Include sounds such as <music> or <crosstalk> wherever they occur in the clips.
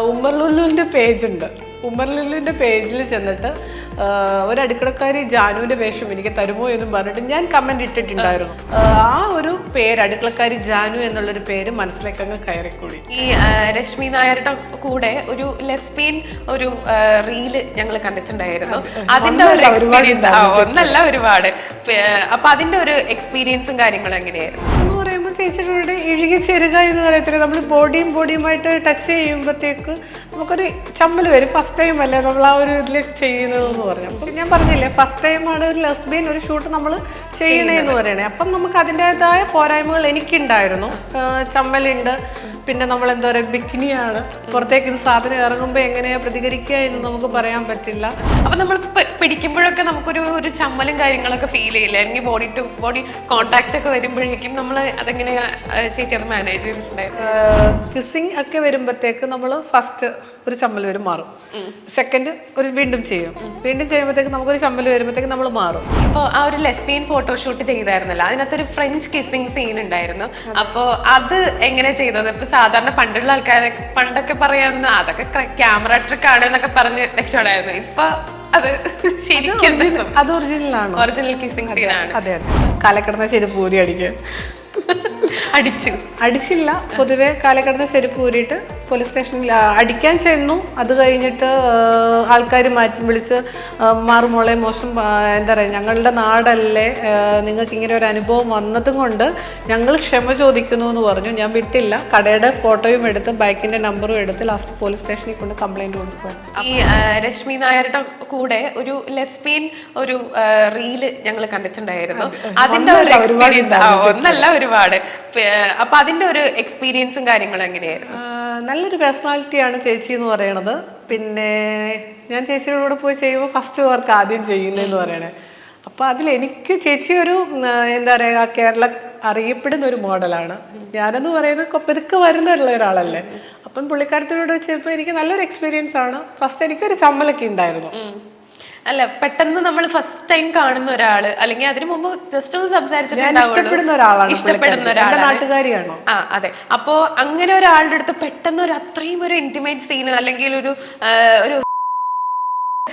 ഉമ്മർ ലുല്ലുവിന്റെ പേജുണ്ട് ഉമ്മർ ലുല്ലുവിന്റെ പേജിൽ ചെന്നിട്ട് ഒരു അടുക്കളക്കാരി ജാനുവിന്റെ വേഷം എനിക്ക് തരുമോ എന്നും പറഞ്ഞിട്ട് ഞാൻ കമന്റ് ഇട്ടിട്ടുണ്ടായിരുന്നു. ആ, ഒരു പേര് അടുക്കളക്കാരി ജാനു എന്നുള്ളൊരു പേര് മനസ്സിലേക്ക് അങ്ങ് കയറിക്കൂടി. ഈ രശ്മി നായരുടെ കൂടെ ഒരു ലെസ്ബിയൻ ഒരു റീൽ ഞങ്ങൾ കണ്ടിട്ടുണ്ടായിരുന്നു. അതിന്റെ ഒരു എക്സ്പീരിയൻസ് ഒന്നല്ല ഒരുപാട്. അപ്പം അതിന്റെ ഒരു എക്സ്പീരിയൻസും കാര്യങ്ങളും എങ്ങനെയായിരുന്നു? ചേച്ചിയുടെ ഇഴുകി ചേരുക എന്ന് പറയത്തില്ല? നമ്മൾ ബോഡിയും ബോഡിയുമായിട്ട് ടച്ച് ചെയ്യുമ്പോഴത്തേക്ക് നമുക്കൊരു ചമ്മൽ വരും. ഫസ്റ്റ് ടൈം അല്ലേ നമ്മൾ ആ ഒരു ഇതിൽ ചെയ്യുന്നതെന്ന് പറഞ്ഞു. അപ്പം ഞാൻ പറഞ്ഞില്ലേ ഫസ്റ്റ് ടൈം ആണ് ഒരു ലെസ്ബിയൻ ഒരു ഷൂട്ട് നമ്മൾ ചെയ്യണേന്ന് പറയണേ. അപ്പം നമുക്ക് അതിന്റെതായ പോരായ്മകൾ എനിക്കുണ്ടായിരുന്നു. ചമ്മലുണ്ട്. പിന്നെ നമ്മൾ എന്താ പറയുക ബിക്കിനിയാണ്. പുറത്തേക്ക് ഇത് സാധനം ഇറങ്ങുമ്പോൾ എങ്ങനെയാണ് പ്രതികരിക്കുക എന്ന് നമുക്ക് പറയാൻ പറ്റില്ല. അപ്പം നമ്മൾ പിടിക്കുമ്പോഴൊക്കെ നമുക്കൊരു ഒരു ചമ്മലും കാര്യങ്ങളൊക്കെ ഫീൽ ചെയ്യില്ല? അല്ലെങ്കിൽ ബോഡി ടു ബോഡി കോണ്ടാക്ട് ഒക്കെ വരുമ്പോഴേക്കും നമ്മൾ അതെങ്ങനെയാണ് ചേച്ചി അത് മാനേജ് ചെയ്തിട്ടുണ്ടായിരുന്നു കിസിങ് ഒക്കെ വരുമ്പോഴത്തേക്ക് നമ്മൾ ഫസ്റ്റ് ഒരു ചമ്മൽ വരും മാറും. സെക്കൻഡ് ഒരു വീണ്ടും ചെയ്യും. വീണ്ടും ചെയ്യുമ്പോഴത്തേക്ക് നമുക്കൊരു ചമ്മൽ വരുമ്പോഴത്തേക്ക് നമ്മൾ മാറും. ഇപ്പോൾ ആ ഒരു ലെസ്ബിയൻ ഫോട്ടോഷൂട്ട് ചെയ്തായിരുന്നല്ലോ അതിനകത്തൊരു ഫ്രഞ്ച് കിസ്സിങ് സീൻ ഉണ്ടായിരുന്നു. അപ്പോൾ അത് എങ്ങനെ ചെയ്തത്? ഇപ്പൊ സാധാരണ പണ്ടുള്ള ആൾക്കാരെ പണ്ടൊക്കെ പറയാമെന്ന് അതൊക്കെ ക്യാമറ ട്രിക്ക് ആണ് എന്നൊക്കെ പറഞ്ഞ് രക്ഷപ്പെടായിരുന്നു. ഇപ്പൊ അത് ശരിക്കും <laughs> അത് ഒറിജിനലാണ് ഒറിജിനൽ കിസ്സിങ് സീൻ ആണ്. അതെ അതെ. കാലക്കിടന്ന ചെരുപ്പ് ഊരി അടിക്കുക <laughs> അടിച്ചു. അടിച്ചില്ല. പൊതുവെ കാലക്കിടന്ന ചെരുപ്പ് ഊരിയിട്ട് പോലീസ് സ്റ്റേഷനിൽ അടിക്കാൻ ചെന്നു. അത് കഴിഞ്ഞിട്ട് ആൾക്കാർ മാറ്റി വിളിച്ച് മാറുമോളെ മോശം എന്താ പറയുക ഞങ്ങളുടെ നാടല്ലേ നിങ്ങൾക്ക് ഇങ്ങനെ ഒരു അനുഭവം വന്നതും കൊണ്ട് ഞങ്ങൾ ക്ഷമ ചോദിക്കുന്നു എന്ന് പറഞ്ഞു. ഞാൻ വിട്ടില്ല. കടയുടെ ഫോട്ടോയും എടുത്ത് ബൈക്കിന്റെ നമ്പറും എടുത്ത് ലാസ്റ്റ് പോലീസ് സ്റ്റേഷനിൽ കൊണ്ട് കംപ്ലൈന്റ് കൊടുക്കുക ഈ രശ്മി നായരുടെ കൂടെ ഒരു ലെസ്ബിയൻ ഒരു റീൽ ഞങ്ങൾ കണ്ടിട്ടുണ്ടായിരുന്നു. അതിന്റെ ഒരു എക്സ്പീരിയൻസ് ഒന്നല്ല ഒരുപാട്. അപ്പൊ അതിന്റെ ഒരു എക്സ്പീരിയൻസും കാര്യങ്ങളും എങ്ങനെയായിരുന്നു? നല്ലൊരു പേഴ്സണാലിറ്റിയാണ് ചേച്ചി എന്ന് പറയണത്. പിന്നെ ഞാൻ ചേച്ചിയുടെ കൂടെ പോയി ചെയ്യുമ്പോൾ ഫസ്റ്റ് വർക്ക് ആദ്യം ചെയ്യുന്നതെന്ന് പറയണേ. അപ്പോൾ അതിൽ എനിക്ക് ചേച്ചി ഒരു എന്താ പറയുക കേരള അറിയപ്പെടുന്ന ഒരു മോഡലാണ്. ഞാനെന്ന് പറയുന്നത് കൊപ്പതുക്ക് പതുക്കെ വരുന്നുള്ള ഒരാളല്ലേ. അപ്പം പുള്ളിക്കാരത്തിനോട് വെച്ചപ്പോൾ എനിക്ക് നല്ലൊരു എക്സ്പീരിയൻസ് ആണ്. ഫസ്റ്റ് എനിക്കൊരു ചമ്മലൊക്കെ ഉണ്ടായിരുന്നു. അല്ല പെട്ടെന്ന് നമ്മൾ ഫസ്റ്റ് ടൈം കാണുന്ന ഒരാൾ അല്ലെങ്കിൽ അതിനു മുമ്പ് ജസ്റ്റ് ഒന്ന് സംസാരിച്ചിട്ടുണ്ടാവുള്ളൂ. ഇഷ്ടപ്പെടുന്ന ഒരാളാണ് ആ അതെ. അപ്പോ അങ്ങനെ ഒരാളുടെ അടുത്ത് പെട്ടെന്ന് ഒരു അത്രയും ഒരു ഇന്റിമേറ്റ് സീൻ അല്ലെങ്കിൽ ഒരു ഒരു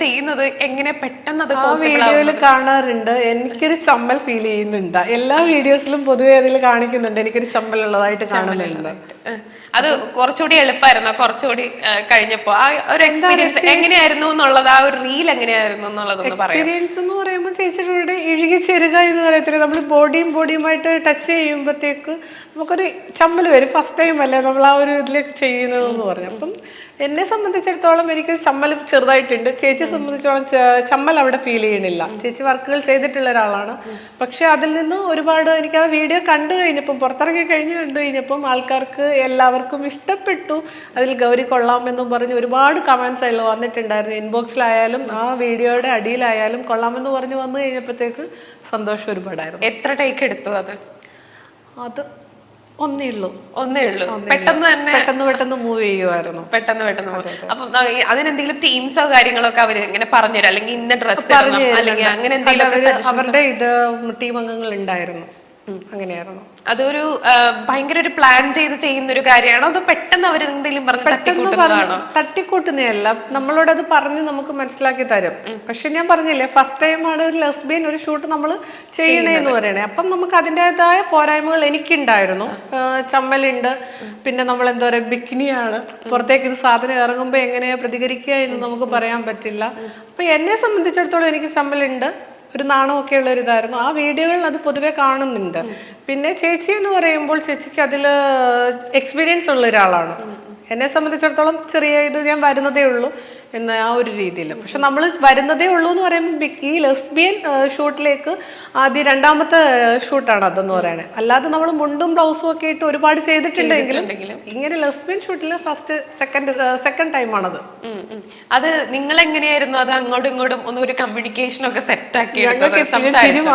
ചെയ്യുന്നത് എങ്ങനെ പെട്ടെന്ന് അത് ആ വീഡിയോയിൽ കാണാറുണ്ട്. എനിക്കൊരു ചമ്മൽ ഫീൽ ചെയ്യുന്നുണ്ട്. എല്ലാ വീഡിയോസിലും പൊതുവെ അതിൽ കാണിക്കുന്നുണ്ട്. എനിക്കൊരു ചമ്മൽ ഉള്ളതായിട്ട് കാണുന്നുണ്ട്. അത് കുറച്ചുകൂടി എളുപ്പമായിരുന്നു കുറച്ചുകൂടി കഴിഞ്ഞപ്പോ. ആ ഒരു എക്സ്പീരിയൻസ് എങ്ങനെയായിരുന്നു എന്നുള്ളത്? ആ ഒരു റീൽ എങ്ങനെയായിരുന്നു എന്നുള്ളത് എക്സ്പീരിയൻസ് എന്ന് പറയുമ്പോൾ ചേച്ചിയുടെ ഇഴുകി ചേരുക എന്ന് പറയത്തില്ല? നമ്മൾ ബോഡിയും ബോഡിയുമായിട്ട് ടച്ച് ചെയ്യുമ്പോഴത്തേക്ക് നമുക്കൊരു ചമ്മൽ വരും. ഫസ്റ്റ് ടൈം അല്ലേ നമ്മൾ ആ ഒരു ഇതിലേക്ക് ചെയ്യുന്നതെന്ന് പറഞ്ഞു അപ്പം എന്നെ സംബന്ധിച്ചിടത്തോളം എനിക്ക് ചമ്മൽ ചെറുതായിട്ടുണ്ട്. ചേച്ചിയെ സംബന്ധിച്ചോളം ചമ്മൽ അവിടെ ഫീൽ ചെയ്യണില്ല ചേച്ചി വർക്കുകൾ ചെയ്തിട്ടുള്ള ഒരാളാണ്. പക്ഷെ അതിൽ നിന്ന് ഒരുപാട് എനിക്ക് ആ വീഡിയോ കണ്ടു കഴിഞ്ഞപ്പം പുറത്തിറങ്ങി കഴിഞ്ഞ് കണ്ടു കഴിഞ്ഞപ്പം ആൾക്കാർക്ക് എല്ലാവർക്കും ഇഷ്ടപ്പെട്ടു. അതിൽ ഗൗരി കൊള്ളാമെന്നും പറഞ്ഞ് ഒരുപാട് കമൻസ് അതിൽ വന്നിട്ടുണ്ടായിരുന്നു. ഇൻബോക്സിലായാലും ആ വീഡിയോയുടെ അടിയിലായാലും കൊള്ളാമെന്ന് പറഞ്ഞ് വന്നു കഴിഞ്ഞപ്പോഴത്തേക്ക് സന്തോഷം ഒരുപാടായിരുന്നു. എത്ര ടേക്ക് എടുത്തു അത്? അത് ഒന്നേ ഉള്ളൂ. ഒന്നേ ഉള്ളൂ പെട്ടെന്ന് തന്നെ പെട്ടെന്ന് പെട്ടെന്ന് മൂവ് ചെയ്യുമായിരുന്നു പെട്ടെന്ന് പെട്ടെന്ന്. അപ്പം അതിനെന്തെങ്കിലും തീംസോ കാര്യങ്ങളോ ഒക്കെ അവർ ഇങ്ങനെ പറഞ്ഞുതരും. അല്ലെങ്കിൽ ഇന്ന ഡ്രസ് അല്ലെങ്കിൽ അങ്ങനെ എന്തെങ്കിലും അവരുടെ ഇത് ടീം അംഗങ്ങൾ ഉണ്ടായിരുന്നു. അങ്ങനെയായിരുന്നു. അതൊരു ഭയങ്കര ഒരു പ്ലാൻ ചെയ്ത് ചെയ്യുന്ന ഒരു കാര്യമാണോ? അത് പെട്ടെന്ന് അവർ എന്തെങ്കിലും പറഞ്ഞു തട്ടിക്കൂട്ടുന്നതല്ല. നമ്മളോട് അത് പറഞ്ഞ് നമുക്ക് മനസ്സിലാക്കി തരും. പക്ഷെ ഞാൻ പറഞ്ഞില്ലേ ഫസ്റ്റ് ടൈമാണ് ഒരു ലെസ്ബിയൻ ഒരു ഷൂട്ട് നമ്മൾ ചെയ്യണേന്ന് പറയണേ. അപ്പം നമുക്ക് അതിന്റെതായ പോരായ്മകൾ എനിക്കുണ്ടായിരുന്നു. ചമ്മലുണ്ട്. പിന്നെ നമ്മൾ എന്താ പറയുക ബിക്കിനിയാണ്. പുറത്തേക്ക് ഇത് സാധനം ഇറങ്ങുമ്പോൾ എങ്ങനെയാ പ്രതികരിക്കുക എന്ന് നമുക്ക് പറയാൻ പറ്റില്ല. അപ്പൊ എന്നെ സംബന്ധിച്ചിടത്തോളം എനിക്ക് ചമ്മലുണ്ട്. ഒരു നാണമൊക്കെ ഉള്ള ഒരു ഇതായിരുന്നു. ആ വീഡിയോകളിൽ അത് പൊതുവെ കാണുന്നുണ്ട്. പിന്നെ ചേച്ചി എന്ന് പറയുമ്പോൾ ചേച്ചിക്ക് അതിൽ എക്സ്പീരിയൻസ് ഉള്ള ഒരാളാണ്. എന്നെ സംബന്ധിച്ചിടത്തോളം ചെറിയ ഇത് ഞാൻ വരുന്നതേ ഉള്ളൂ. എന്ന ആ ഒരു രീതിയിൽ. പക്ഷെ നമ്മൾ വരുന്നതേ ഉള്ളൂ എന്ന് പറയുമ്പോൾ ഈ ലെസ്ബിയൻ ഷൂട്ടിലേക്ക് ആദ്യ രണ്ടാമത്തെ ഷൂട്ടാണ് അതെന്ന് പറയുന്നത് അല്ലാതെ നമ്മൾ മുണ്ടും ബ്ലൗസും ഒക്കെ ഇട്ട് ഒരുപാട് ചെയ്തിട്ടുണ്ടെങ്കിലും. ഇങ്ങനെ ലെസ്ബിയൻ ഷൂട്ടിൽ ഫസ്റ്റ് സെക്കൻഡ് സെക്കൻഡ് ടൈമാണത്. അത് നിങ്ങൾ എങ്ങനെയായിരുന്നു അത് അങ്ങോട്ടും ഇങ്ങോട്ടും ഒന്ന് ഒരു കമ്മ്യൂണിക്കേഷൻ ഒക്കെ സെറ്റ് ആക്കി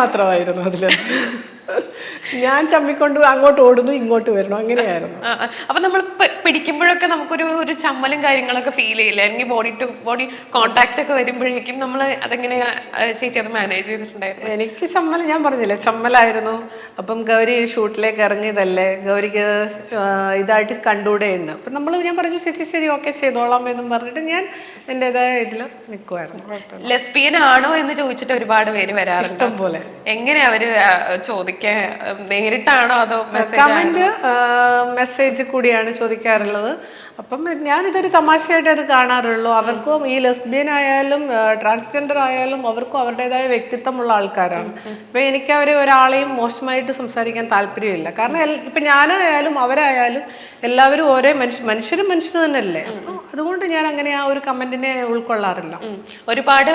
മാത്രമായിരുന്നു അതിൽ <laughs> ഞാൻ ചമ്മിക്കൊണ്ട് അങ്ങോട്ട് ഓടുന്നു ഇങ്ങോട്ട് വരണം അങ്ങനെയായിരുന്നു. അപ്പൊ നമ്മൾ പിടിക്കുമ്പോഴൊക്കെ നമുക്കൊരു ഒരു ചമ്മലും കാര്യങ്ങളൊക്കെ ഫീൽ ചെയ്യില്ല? അല്ലെങ്കിൽ ബോഡി ടു ബോഡി കോണ്ടാക്ട് ഒക്കെ വരുമ്പോഴേക്കും നമ്മൾ അതെങ്ങനെ ചേച്ചി അത് മാനേജ് ചെയ്തിട്ടുണ്ടായിരുന്നു? എനിക്ക് ചമ്മൽ ഞാൻ പറഞ്ഞില്ലേ ചമ്മലായിരുന്നു. അപ്പം ഗൗരി ഷൂട്ടിലേക്ക് ഇറങ്ങിയതല്ലേ? ഗൗരിക്ക് ഇതായിട്ട് കണ്ടൂടെ എന്ന്. അപ്പം നമ്മൾ ഞാൻ പറഞ്ഞു ചേച്ചി ശരി ഓക്കെ ചെയ്തോളാം എന്നും പറഞ്ഞിട്ട് ഞാൻ എന്റെതായ ഇതിൽ നിൽക്കുമായിരുന്നു. ലെസ്ബിയൻ ആണോ എന്ന് ചോദിച്ചിട്ട് ഒരുപാട് പേര് വരാറുണ്ട്. പോലെ. എങ്ങനെ അവർ ആ, ചോദിക്കാൻ നേരിട്ടാണോ അതോ മെസ്സേജ് കമന്റ് മെസ്സേജ് കൂടിയാണ് ചോദിക്കാറുള്ളത്. അപ്പം ഞാനിതൊരു തമാശയായിട്ട് അത് കാണാറുള്ളൂ. അവർക്കും ഈ ലെസ്ബിയൻ ആയാലും ട്രാൻസ്ജെൻഡർ ആയാലും അവർക്കും അവരുടേതായ വ്യക്തിത്വമുള്ള ആൾക്കാരാണ്. അപ്പൊ എനിക്ക് അവരെ ഒരാളെയും മോശമായിട്ട് സംസാരിക്കാൻ താല്പര്യമില്ല. കാരണം ഇപ്പൊ ഞാനായാലും അവരായാലും എല്ലാവരും ഒരേ മനുഷ്യ മനുഷ്യരും മനുഷ്യർ തന്നെയല്ലേ? അതുകൊണ്ട് ഞാൻ അങ്ങനെ ആ ഒരു കമന്റിനെ ഉൾക്കൊള്ളാറില്ല. ഒരുപാട്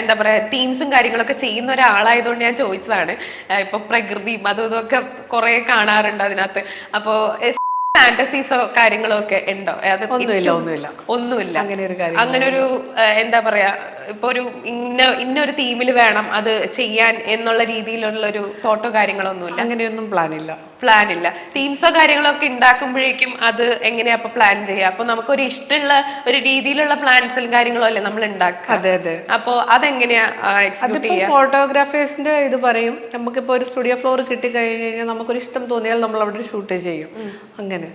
എന്താ പറയാ ടീംസും കാര്യങ്ങളൊക്കെ ചെയ്യുന്ന ഒരാളായതുകൊണ്ട് ഞാൻ ചോദിച്ചതാണ്. ഇപ്പൊ പ്രകൃതിയും അതും ഇതൊക്കെ കുറെ കാണാറുണ്ട് അതിനകത്ത്. അപ്പോ ഫാന്റസീസോ കാര്യങ്ങളോ ഒക്കെ ഉണ്ടോ? ഒന്നുമില്ല ഒന്നുമില്ല. ഒന്നുമില്ല. അങ്ങനെ ഒരു കാര്യം അങ്ങനെ ഒരു എന്താ പറയാ ഇപ്പൊ ഒരു ഇന്ന ഇന്ന ഒരു തീമിൽ വേണം അത് ചെയ്യാൻ എന്നുള്ള രീതിയിലുള്ള ഒരു തോട്ടോ കാര്യങ്ങളോ ഒന്നുമില്ല അങ്ങനെയൊന്നും പ്ലാൻ ഇല്ല പ്ലാൻ ഇല്ല ടീംസോ കാര്യങ്ങളോ ഒക്കെ ഉണ്ടാക്കുമ്പോഴേക്കും അത് എങ്ങനെയാ അപ്പൊ പ്ലാൻ ചെയ്യുക? അപ്പൊ നമുക്കൊരു ഇഷ്ടമുള്ള ഒരു രീതിയിലുള്ള പ്ലാൻസും കാര്യങ്ങളോ അല്ലേ നമ്മൾ ഉണ്ടാക്കുക? അതെ അതെ. അപ്പോ അതെങ്ങനെയാ അതിപ്പോ ഫോട്ടോഗ്രാഫേഴ്സിന്റെ ഇത് പറയും നമുക്കിപ്പോ ഒരു സ്റ്റുഡിയോ ഫ്ലോർ കിട്ടി കഴിഞ്ഞ് കഴിഞ്ഞാൽ നമുക്കൊരു ഇഷ്ടം തോന്നിയാൽ നമ്മൾ അവിടെ ഷൂട്ട് ചെയ്യും. അങ്ങനെ.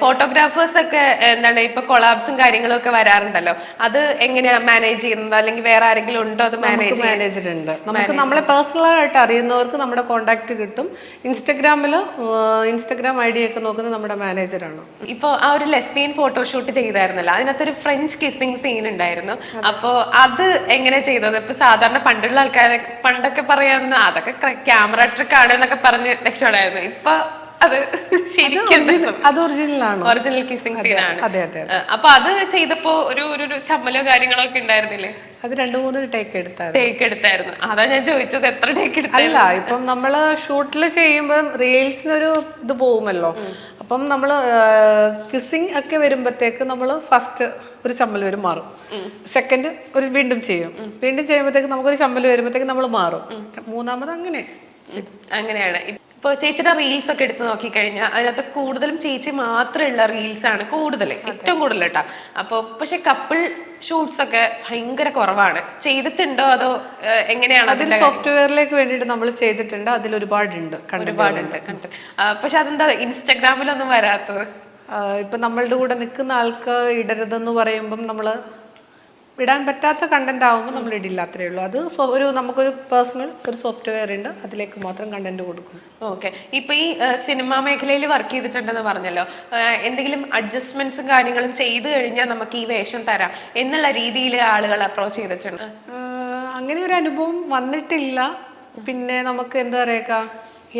ഫോട്ടോഗ്രാഫേഴ്സ് ഒക്കെ എന്താണ് ഇപ്പൊ കൊളാബ്സും കാര്യങ്ങളും ഒക്കെ വരാറുണ്ടല്ലോ. അത് എങ്ങനെയാ മാനേജ് ചെയ്യുന്നത്? അല്ലെങ്കിൽ വേറെ ആരെങ്കിലും ഉണ്ടോ അത് മാനേജ് മാനേജർ ഉണ്ട്. നമുക്ക് നമ്മളെ പേഴ്സണൽ ആയിട്ട് അറിയുന്നവർക്ക് നമ്മുടെ കോണ്ടാക്ട് കിട്ടും. ഇൻസ്റ്റഗ്രാമിൽ ഇൻസ്റ്റഗ്രാം ഐ ഡി ഒക്കെ നോക്കുന്നത് നമ്മുടെ മാനേജറാണ് ഇപ്പൊ ആ ഒരു ലെസ്ബിയൻ ഫോട്ടോഷൂട്ട് ചെയ്തായിരുന്നല്ലോ. അതിനകത്തൊരു ഫ്രഞ്ച് കിസിംഗ് സീൻ ഉണ്ടായിരുന്നു. അപ്പോ അത് എങ്ങനെ ചെയ്തത്? ഇപ്പൊ സാധാരണ പണ്ടുള്ള ആൾക്കാരെ പണ്ടൊക്കെ പറയാന്ന് അതൊക്കെ ക്യാമറ ട്രിക്ക് ആണ് എന്നൊക്കെ പറഞ്ഞ് രക്ഷപ്പെടായിരുന്നു. ഇപ്പൊ അത് ശരിക്കും അത് ഒറിജിനൽ ആണ്. ഒറിജിനൽ കിസിംഗ് സീൻ ആണ്. അതെ അതെ അപ്പൊ അത് ചെയ്തപ്പോ ഒരു ഒരു ചമ്മലോ കാര്യങ്ങളോ ഒക്കെ ഉണ്ടായിരുന്നില്ലേ? അത് രണ്ടു മൂന്ന് ടേക്ക് എടുത്തായിരുന്നു. ടേക്ക് എടുത്തായിരുന്നു. അതാ ഞാൻ ചോദിച്ചത് എത്ര ടേക്ക് എടുത്ത അല്ല ഇപ്പം നമ്മൾ ഷൂട്ടിൽ ചെയ്യുമ്പോൾ റീൽസിനൊരു ഇത് പോകുമല്ലോ. അപ്പം നമ്മൾ കിസിങ് ഒക്കെ വരുമ്പോഴത്തേക്ക് നമ്മൾ ഫസ്റ്റ് ഒരു ചമ്മൽ വരും മാറും. സെക്കൻഡ് ഒരു വീണ്ടും ചെയ്യും. വീണ്ടും ചെയ്യുമ്പോഴത്തേക്ക് നമുക്കൊരു ചമ്മൽ വരുമ്പോഴത്തേക്ക് നമ്മൾ മാറും. മൂന്നാമത് അങ്ങനെ അങ്ങനെയാണ്. ഇപ്പൊ ചേച്ചിയുടെ റീൽസ് ഒക്കെ എടുത്ത് നോക്കിക്കഴിഞ്ഞാൽ അതിനകത്ത് കൂടുതലും ചേച്ചി മാത്രമുള്ള റീൽസ് ആണ് കൂടുതൽ ഏറ്റവും കൂടുതൽ കേട്ടോ. അപ്പൊ പക്ഷെ കപ്പിൾ ഷൂട്ട്സ് ഒക്കെ ഭയങ്കര കുറവാണ്. ചെയ്തിട്ടുണ്ടോ അതോ എങ്ങനെയാണ് അതിൽ സോഫ്റ്റ്വെയറിലേക്ക് വേണ്ടിയിട്ട് നമ്മൾ ചെയ്തിട്ടുണ്ട്. അതിൽ ഒരുപാടുണ്ട് ഒരുപാടുണ്ട് പക്ഷെ അതെന്താ ഇൻസ്റ്റാഗ്രാമിലൊന്നും വരാത്തത്? ഇപ്പൊ നമ്മളുടെ കൂടെ നിൽക്കുന്ന ആൾക്ക് ഇടരുതെന്ന് പറയുമ്പം നമ്മൾ ഇടാൻ പറ്റാത്ത കണ്ടന്റ് ആവുമ്പോൾ നമ്മൾ ഇടില്ല അത്രേ ഉള്ളൂ. അത് ഒരു നമുക്കൊരു പേഴ്സണൽ ഒരു സോഫ്റ്റ്വെയർ ഉണ്ട് അതിലേക്ക് മാത്രം കണ്ടന്റ് കൊടുക്കും. ഓക്കെ ഇപ്പൊ ഈ സിനിമാ മേഖലയിൽ വർക്ക് ചെയ്തിട്ടുണ്ടെന്ന് പറഞ്ഞല്ലോ. എന്തെങ്കിലും അഡ്ജസ്റ്റ്മെന്റ്സും കാര്യങ്ങളും ചെയ്തു കഴിഞ്ഞാൽ നമുക്ക് ഈ വേഷം തരാം എന്നുള്ള രീതിയിൽ ആളുകൾ അപ്രോച്ച് ചെയ്തിട്ടുണ്ട്. അങ്ങനെ ഒരു അനുഭവം വന്നിട്ടില്ല. പിന്നെ നമുക്ക് എന്താ പറയുക?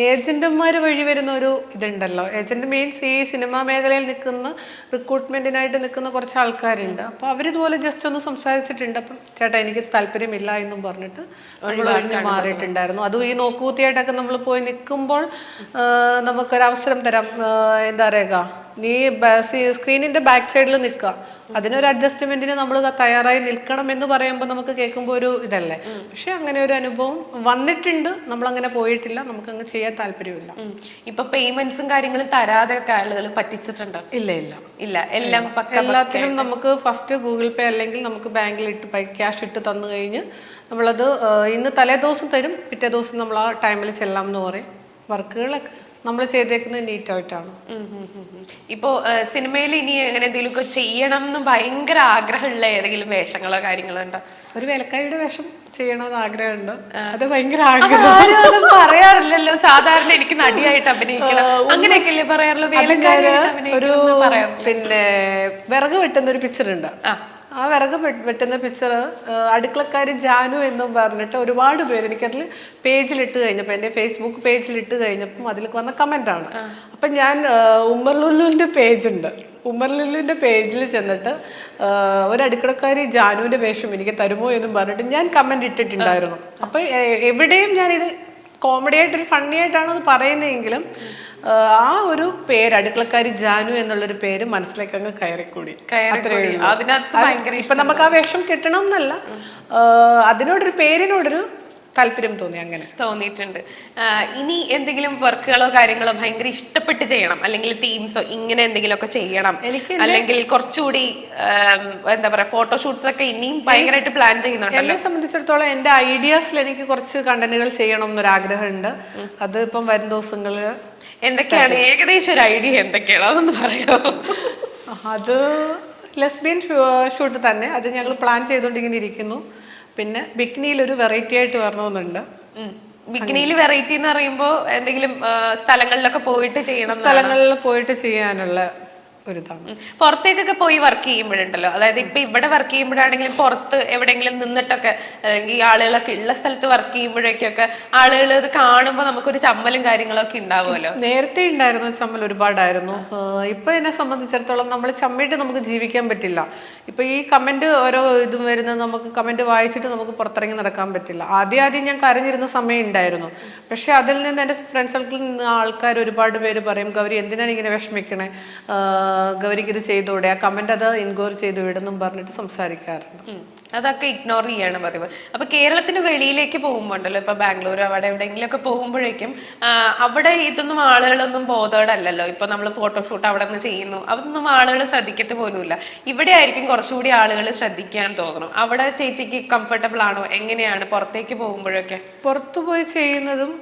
ഏജന്റുമാർ വഴി വരുന്ന ഒരു ഇതുണ്ടല്ലോ. ഏജന്റ് മീൻസ് ഈ സിനിമാ മേഖലയിൽ നിൽക്കുന്ന റിക്രൂട്ട്മെന്റിനായിട്ട് നിൽക്കുന്ന കുറച്ച് ആൾക്കാരുണ്ട്. അപ്പോൾ അവരിതുപോലെ ജസ്റ്റ് ഒന്ന് സംസാരിച്ചിട്ടുണ്ട്. അപ്പം ചേട്ടാ എനിക്ക് താല്പര്യമില്ല എന്നും പറഞ്ഞിട്ട് മാറിയിട്ടുണ്ടായിരുന്നു. അതും ഈ നോക്കുകൂത്തിയായിട്ടൊക്കെ നമ്മൾ പോയി നിൽക്കുമ്പോൾ നമുക്കൊരവസരം തരാം. എന്താ പറയുക? നീ സ്ക്രീനിന്റെ ബാക്ക് സൈഡിൽ നിൽക്കുക. അതിനൊരു അഡ്ജസ്റ്റ്മെന്റിന് നമ്മൾ തയ്യാറായി നിൽക്കണം എന്ന് പറയുമ്പോൾ നമുക്ക് കേൾക്കുമ്പോൾ ഒരു ഇതല്ലേ? പക്ഷെ അങ്ങനെ ഒരു അനുഭവം വന്നിട്ടുണ്ട്. നമ്മൾ അങ്ങനെ പോയിട്ടില്ല. നമുക്ക് അങ്ങ് ചെയ്യാൻ താല്പര്യമില്ല. ഇപ്പൊ പേയ്മെന്റ്സും കാര്യങ്ങളും തരാതെ ആളുകൾ പറ്റിച്ചിട്ടുണ്ട്? ഇല്ല ഇല്ല. ഇല്ല. എല്ലാം പക്ക എല്ലാത്തിനും നമുക്ക് ഫസ്റ്റ് ഗൂഗിൾ പേ അല്ലെങ്കിൽ നമുക്ക് ബാങ്കിൽ ഇട്ട് ക്യാഷ് ഇട്ട് തന്നു കഴിഞ്ഞ് നമ്മളത് ഇന്ന് തലേ ദിവസം തരും. പിറ്റേ ദിവസം നമ്മൾ ആ ടൈമിൽ ചെല്ലാം എന്ന് പറയും. വർക്കുകളൊക്കെ. നമ്മൾ ചെയ്തേക്കുന്നത് ഉം ഉം. ഇപ്പോ സിനിമയിൽ ഇനി എങ്ങനെ എന്തെങ്കിലുമൊക്കെ ചെയ്യണം എന്ന് ഭയങ്കര ആഗ്രഹമുള്ള ഏതെങ്കിലും വേഷങ്ങളോ കാര്യങ്ങളോ ഉണ്ടോ? ഒരു വിലക്കാരിയുടെ വേഷം ചെയ്യണമെന്ന് ആഗ്രഹമുണ്ട്. അത് ഭയങ്കര ആഗ്രഹം. പറയാറില്ലല്ലോ. സാധാരണ എനിക്ക് നടിയായിട്ട് അഭിനയിക്കണം. അങ്ങനെയൊക്കെയല്ലേ പറയാറുള്ളൂ? ഒരു പിന്നെ വിറക് വെട്ടുന്ന ഒരു പിക്ചർ ഉണ്ട്. ആ വിറക് വെട്ടുന്ന പിക്ചർ അടുക്കളക്കാരി ജാനു എന്നും പറഞ്ഞിട്ട് ഒരുപാട് പേര് എനിക്കതിൽ പേജിലിട്ട് കഴിഞ്ഞപ്പോൾ എന്റെ ഫേസ്ബുക്ക് പേജിലിട്ട് കഴിഞ്ഞപ്പം അതിൽ വന്ന കമന്റാണ് അപ്പം ഞാൻ ഉമ്മർലുല്ലുവിന്റെ ഉമ്മർ ലുല്ലുവിന്റെ പേജുണ്ട്. ഉമ്മർലുല്ലുവിന്റെ പേജിൽ ചെന്നിട്ട് ഒരു അടുക്കളക്കാരി ജാനുവിന്റെ വേഷം എനിക്ക് തരുമോ എന്നും പറഞ്ഞിട്ട് ഞാൻ കമന്റ് ഇട്ടിട്ടുണ്ടായിരുന്നു. അപ്പം എവിടെയും ഞാനിത് കോമഡി ആയിട്ട് ഒരു ഫണ്ണി ആയിട്ടാണ് അത് പറയുന്നതെങ്കിലും ആ, ഒരു പേര് അടുക്കളക്കാരി ജാനു എന്നുള്ളൊരു പേര് മനസ്സിലേക്ക് അങ്ങ് കയറിക്കൂടി. അതിനകത്ത് ഭയങ്കര ഇപ്പൊ നമുക്ക് ആ വേഷം കിട്ടണം എന്നല്ല അതിനോടൊരു പേരിനോടൊരു താല്പര്യം തോന്നി അങ്ങനെ. തോന്നിയിട്ടുണ്ട്. ഇനി എന്തെങ്കിലും വർക്കുകളോ കാര്യങ്ങളോ ഭയങ്കര ഇഷ്ടപ്പെട്ട് ചെയ്യണം. അല്ലെങ്കിൽ തീംസോ ഇങ്ങനെ എന്തെങ്കിലും ഒക്കെ ചെയ്യണം. എനിക്ക് അല്ലെങ്കിൽ കുറച്ചുകൂടി എന്താ പറയാ ഫോട്ടോഷൂട്ട്സ് ഒക്കെ ഇനിയും ഭയങ്കരമായിട്ട് പ്ലാൻ ചെയ്യുന്നുണ്ട് എന്നെ സംബന്ധിച്ചിടത്തോളം എന്റെ ഐഡിയാസിൽ എനിക്ക് കുറച്ച് കണ്ടന്റുകൾ ചെയ്യണം എന്നൊരു എന്നൊരാഗ്രഹമുണ്ട് അത് ഇപ്പം വരും ദിവസങ്ങളിൽ എന്തൊക്കെയാണ്? ഏകദേശം ഒരു ഐഡിയ എന്തൊക്കെയാണ്? അതൊന്ന് പറയാമോ അത് ലെസ്ബിയൻ ഷൂട്ട് തന്നെ. അത് ഞങ്ങൾ പ്ലാൻ ചെയ്തുകൊണ്ടിങ്ങനെ ഇരിക്കുന്നു. പിന്നെ ബിക്നിയിൽ ഒരു വെറൈറ്റി ആയിട്ട് വരണമെന്നുണ്ട്. ബിക്കിനിയിൽ വെറൈറ്റി എന്ന് പറയുമ്പോൾ എന്തെങ്കിലും സ്ഥലങ്ങളിലൊക്കെ പോയിട്ട് ചെയ്യണം? സ്ഥലങ്ങളിൽ പോയിട്ട് ചെയ്യാനുള്ള ഉം. പുറത്തേക്കൊക്കെ പോയി വർക്ക് ചെയ്യുമ്പോഴുണ്ടല്ലോ. അതായത് ഇപ്പൊ ഇവിടെ വർക്ക് ചെയ്യുമ്പോഴാണെങ്കിലും പുറത്ത് എവിടെയെങ്കിലും നിന്നിട്ടൊക്കെ അല്ലെങ്കിൽ ആളുകളൊക്കെ ഉള്ള സ്ഥലത്ത് വർക്ക് ചെയ്യുമ്പോഴേക്കൊക്കെ ആളുകൾ ഇത് കാണുമ്പോൾ നമുക്കൊരു ചമ്മലും കാര്യങ്ങളൊക്കെ ഉണ്ടാവുമല്ലോ. നേരത്തെ ഉണ്ടായിരുന്നു ചമ്മൽ ഒരുപാടായിരുന്നു. ഇപ്പൊ എന്നെ സംബന്ധിച്ചിടത്തോളം നമ്മൾ ചമ്മിട്ട് നമുക്ക് ജീവിക്കാൻ പറ്റില്ല. ഇപ്പൊ ഈ കമന്റ് ഓരോ ഇതും വരുന്നത് നമുക്ക് കമന്റ് വായിച്ചിട്ട് നമുക്ക് പുറത്തിറങ്ങി നടക്കാൻ പറ്റില്ല. ആദ്യം ആദ്യം ഞാൻ കരഞ്ഞിരുന്ന സമയം ഉണ്ടായിരുന്നു. പക്ഷെ അതിൽ നിന്ന് എന്റെ ഫ്രണ്ട്സ് സർക്കിളിൽ നിന്ന് ആൾക്കാർ ഒരുപാട് പേര് പറയും ഗൗരി എന്തിനാണ് ഇങ്ങനെ വിഷമിക്കണേ? ഗൗരിക്ക് ഇത് ചെയ്തുകൂടെ ആ കമന്റ് അത് ഇൻക്വയർ ചെയ്തു വിടുന്നും പറഞ്ഞിട്ട് സംസാരിക്കാറുണ്ട്. അതൊക്കെ ഇഗ്നോർ ചെയ്യാണ് പതിവ്. അപ്പൊ കേരളത്തിന് വെളിയിലേക്ക് പോകുമ്പോണ്ടല്ലോ ഇപ്പൊ ബാംഗ്ലൂർ അവിടെ എവിടെയെങ്കിലും ഒക്കെ പോകുമ്പോഴേക്കും അവിടെ ഇതൊന്നും ആളുകളൊന്നും ബോധവടല്ലോ ഇപ്പൊ നമ്മൾ ഫോട്ടോഷൂട്ട് അവിടെ നിന്ന് ചെയ്യുന്നു. അതൊന്നും ആളുകൾ ശ്രദ്ധിക്കത്ത് പോലുമില്ല. ഇവിടെ ആയിരിക്കും കുറച്ചുകൂടി ആളുകൾ ശ്രദ്ധിക്കാൻ തോന്നണം അവിടെ ചേച്ചിക്ക് കംഫർട്ടബിൾ ആണോ? എങ്ങനെയാണ് പുറത്തേക്ക് പോകുമ്പോഴൊക്കെ? പുറത്തു പോയി ചെയ്യുന്നതും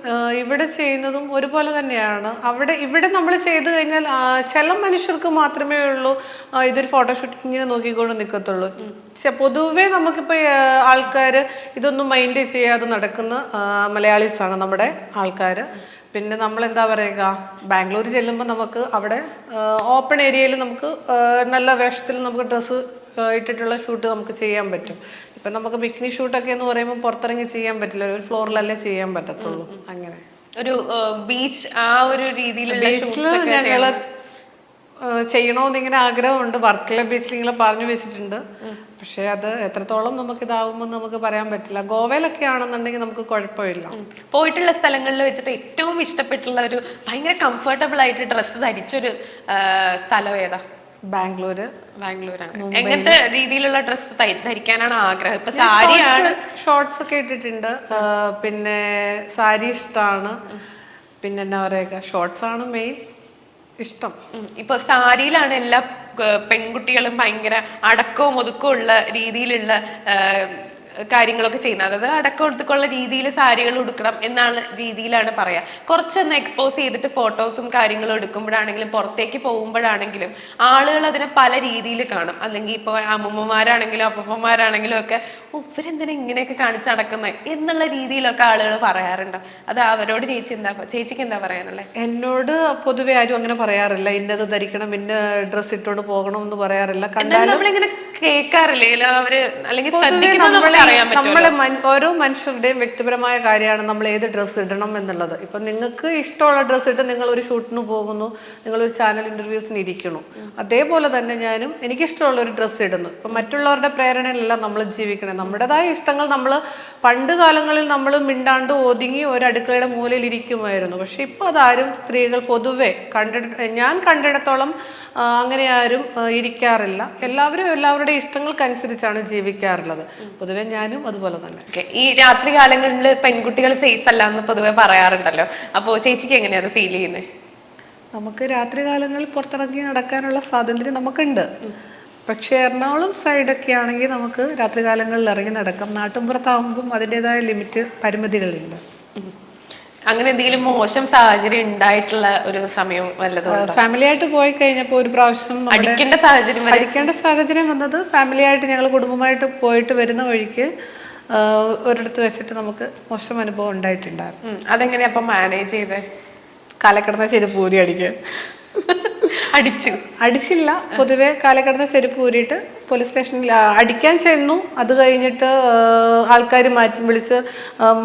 ഇവിടെ ചെയ്യുന്നതും ഒരുപോലെ തന്നെയാണ്. അവിടെ ഇവിടെ നമ്മൾ ചെയ്തു കഴിഞ്ഞാൽ ചില മനുഷ്യർക്ക് മാത്രമേ ഉള്ളൂ ഇതൊരു ഫോട്ടോഷൂട്ട് ഇങ്ങനെ നോക്കിക്കൊണ്ട് നിൽക്കത്തുള്ളൂ പൊതുവേ നമുക്കിപ്പോൾ ആൾക്കാർ ഇതൊന്നും മൈൻഡ് ചെയ്യാതെ നടക്കുന്ന മലയാളീസാണ് നമ്മുടെ ആൾക്കാർ പിന്നെ നമ്മൾ എന്താ പറയുക ബാംഗ്ലൂർ ചെല്ലുമ്പോൾ നമുക്ക് അവിടെ ഓപ്പൺ ഏരിയയിൽ നമുക്ക് നല്ല വേഷത്തിൽ നമുക്ക് ഡ്രസ്സ് ഇട്ടിട്ടുള്ള ഷൂട്ട് നമുക്ക് ചെയ്യാൻ പറ്റും. ഇപ്പം നമുക്ക് ബിക്നി ഷൂട്ടൊക്കെ എന്ന് പറയുമ്പോൾ പുറത്തിറങ്ങി ചെയ്യാൻ പറ്റില്ല. ഒരു ഫ്ലോറിലല്ലേ ചെയ്യാൻ പറ്റത്തുള്ളൂ. അങ്ങനെ. ഒരു ബീച്ച് ആ ഒരു രീതിയിലുള്ള ഞങ്ങൾ ചെയ്യണമെന്ന് ഇങ്ങനെ ആഗ്രഹമുണ്ട്. വർക്കല ബീച്ചിൽ ഇങ്ങനെ പറഞ്ഞു വെച്ചിട്ടുണ്ട്. പക്ഷെ അത് എത്രത്തോളം നമുക്ക് ഇതാവുമെന്ന് നമുക്ക് പറയാൻ പറ്റില്ല. ഗോവയിലൊക്കെ ആണെന്നുണ്ടെങ്കിൽ നമുക്ക് കുഴപ്പമില്ല. പോയിട്ടുള്ള സ്ഥലങ്ങളിൽ വെച്ചിട്ട് ഏറ്റവും ഇഷ്ടപ്പെട്ടുള്ള ഒരു ഭയങ്കര കംഫർട്ടബിൾ ആയിട്ട് ഡ്രസ്സ് ധരിച്ചൊരു സ്ഥലം ഏതാ? ബാംഗ്ലൂര്. ബാംഗ്ലൂരാണ്. എങ്ങനത്തെ രീതിയിലുള്ള ഡ്രസ്സ് ധരിക്കാനാണ് ആഗ്രഹം? ഇപ്പൊ സാരിയാണ് ഷോർട്സ് ഒക്കെ ഇട്ടിട്ടുണ്ട്. പിന്നെ സാരി ഇഷ്ടമാണ് പിന്നെ എന്നാ പറയുക ഷോർട്സ് ആണ് മെയിൻ ഇഷ്ടം. ഇപ്പൊ സാരിയിലാണ് എല്ലാ പെൺകുട്ടികളും ഭയങ്കര അടക്കവും ഒതുക്കവും ഉള്ള രീതിയിലുള്ള കാര്യങ്ങളൊക്കെ ചെയ്യുന്നത്. അതായത് അടക്കം എടുത്തുള്ള രീതിയിൽ സാരികൾ ഉടുക്കണം എന്നാണ് രീതിയിലാണ് പറയാ. കുറച്ചൊന്ന് എക്സ്പോസ് ചെയ്തിട്ട് ഫോട്ടോസും കാര്യങ്ങളും എടുക്കുമ്പോഴാണെങ്കിലും പുറത്തേക്ക് പോകുമ്പോഴാണെങ്കിലും ആളുകൾ അതിനെ പല രീതിയിൽ കാണും. അല്ലെങ്കിൽ ഇപ്പോൾ അമ്മൂമ്മമാരാണെങ്കിലും അപ്പൂപ്പന്മാരാണെങ്കിലും ഒക്കെ "ഓ, ഇവരെന്തിനാ ഇങ്ങനെയൊക്കെ കാണിച്ച് നടക്കുന്നത് എന്നുള്ള രീതിയിലൊക്കെ ആളുകൾ പറയാറുണ്ട്. അത് അവരോട് ചേച്ചി എന്താ ചേച്ചിക്ക് എന്താ പറയാനുള്ളത് എന്നോട് പൊതുവെ ആരും അങ്ങനെ പറയാറില്ല. ഇന്നത് ധരിക്കണം ഇന്ന ഡ്രസ്സ് ഇട്ടോണ്ട് പോകണം എന്ന് പറയാറില്ല. നമ്മളിങ്ങനെ കേൾക്കാറില്ലേ? അവർ അല്ലെങ്കിൽ നമ്മളെ അറിയാൻ നമ്മളെ ഓരോ മനുഷ്യരുടെയും വ്യക്തിപരമായ കാര്യമാണ് നമ്മൾ ഏത് ഡ്രസ്സ് ഇടണം എന്നുള്ളത്. ഇപ്പൊ നിങ്ങൾക്ക് ഇഷ്ടമുള്ള ഡ്രസ്സ് ഇട്ട് നിങ്ങൾ ഒരു ഷൂട്ടിന് പോകുന്നു നിങ്ങൾ ഒരു ചാനൽ ഇന്റർവ്യൂസിന് ഇരിക്കുന്നു. അതേപോലെ തന്നെ ഞാനും എനിക്കിഷ്ടമുള്ള ഒരു ഡ്രസ്സ് ഇടുന്നു. ഇപ്പൊ മറ്റുള്ളവരുടെ പ്രേരണയിലല്ല നമ്മൾ ജീവിക്കണേ. നമ്മുടേതായ ഇഷ്ടങ്ങൾ നമ്മൾ പണ്ട് കാലങ്ങളിൽ നമ്മൾ മിണ്ടാണ്ട് ഒതുങ്ങി ഒരു അടുക്കളയുടെ മൂലയിൽ ഇരിക്കുമായിരുന്നു. പക്ഷെ ഇപ്പൊ അതാരും സ്ത്രീകൾ പൊതുവെ കണ്ടിട ഞാൻ കണ്ടിടത്തോളം അങ്ങനെ ആരും ഇരിക്കാറില്ല. എല്ലാവരും എല്ലാവരുടെ ഇഷ്ടങ്ങൾക്കനുസരിച്ചാണ് ജീവിക്കാറുള്ളത്. പൊതുവെ ഞാനും അതുപോലെ തന്നെ. ഈ രാത്രി കാലങ്ങളിൽ പെൺകുട്ടികൾ സേഫ് അല്ല എന്ന് പൊതുവെ പറയാറുണ്ടല്ലോ. അപ്പോ ചേച്ചിക്ക് എങ്ങനെയാണ് അത് ഫീൽ ചെയ്യുന്നത് നമുക്ക് രാത്രി കാലങ്ങളിൽ പുറത്തിറങ്ങി നടക്കാനുള്ള സ്വാതന്ത്ര്യം നമുക്കുണ്ട്. പക്ഷേ എറണാകുളം സൈഡൊക്കെ ആണെങ്കിൽ നമുക്ക് രാത്രി കാലങ്ങളിൽ ഇറങ്ങി നടക്കാം. നാട്ടിൻപുറത്താകുമ്പം അതിന്റെതായ ലിമിറ്റ് പരിമിതികളുണ്ട്. അങ്ങനെ എന്തെങ്കിലും മോശം സാഹചര്യം ഉണ്ടായിട്ടുള്ള ഒരു സമയം വല്ലതും ഫാമിലി ആയിട്ട് പോയി കഴിഞ്ഞപ്പോൾ ഒരു പ്രാവശ്യം അടിക്കേണ്ട സാഹചര്യം അടിക്കേണ്ട സാഹചര്യം വന്നത് ഫാമിലി ആയിട്ട് ഞങ്ങൾ കുടുംബമായിട്ട് പോയിട്ട് വരുന്ന വഴിക്ക് ഒരിടത്ത് വെച്ചിട്ട് നമുക്ക് മോശം അനുഭവം ഉണ്ടായിട്ടുണ്ടായിരുന്നു. അതെങ്ങനെയാ അപ്പൊ മാനേജ് ചെയ്തേ? കാലക്കിടന്ന ശരി പൂരി അടിക്കുക അടിച്ചു. അടിച്ചില്ല. പൊതുവെ കാലക്കിടന്ന ചെരുപ്പ് ഊരിയിട്ട് പോലീസ് സ്റ്റേഷനിൽ അടിക്കാൻ ചെന്നു. അത് കഴിഞ്ഞിട്ട് ആൾക്കാർ മാറ്റി വിളിച്ച്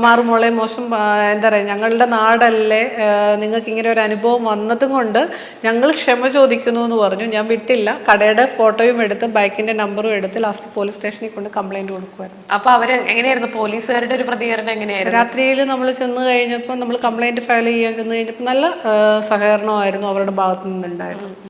മാറുമോളെ മോശം എന്താ പറയുക ഞങ്ങളുടെ നാടല്ലേ നിങ്ങൾക്ക് ഇങ്ങനെ ഒരു അനുഭവം വന്നതും കൊണ്ട് ഞങ്ങൾ ക്ഷമ ചോദിക്കുന്നു എന്ന് പറഞ്ഞു. ഞാൻ വിട്ടില്ല. കടയുടെ ഫോട്ടോയും എടുത്ത് ബൈക്കിന്റെ നമ്പറും എടുത്ത് ലാസ്റ്റ് പോലീസ് സ്റ്റേഷനിൽ കൊണ്ട് കംപ്ലൈന്റ് കൊടുക്കുമായിരുന്നു അപ്പോൾ അവർ എങ്ങനെയായിരുന്നു? പോലീസുകാരുടെ ഒരു പ്രതികരണം എങ്ങനെയായിരുന്നു? രാത്രിയിൽ നമ്മൾ ചെന്ന് കഴിഞ്ഞപ്പോൾ നമ്മൾ കംപ്ലൈന്റ് ഫയൽ ചെയ്യാൻ ചെന്ന് കഴിഞ്ഞപ്പോൾ നല്ല സഹകരണമായിരുന്നു അവരുടെ ഭാഗത്തു നിന്നുണ്ടായത്.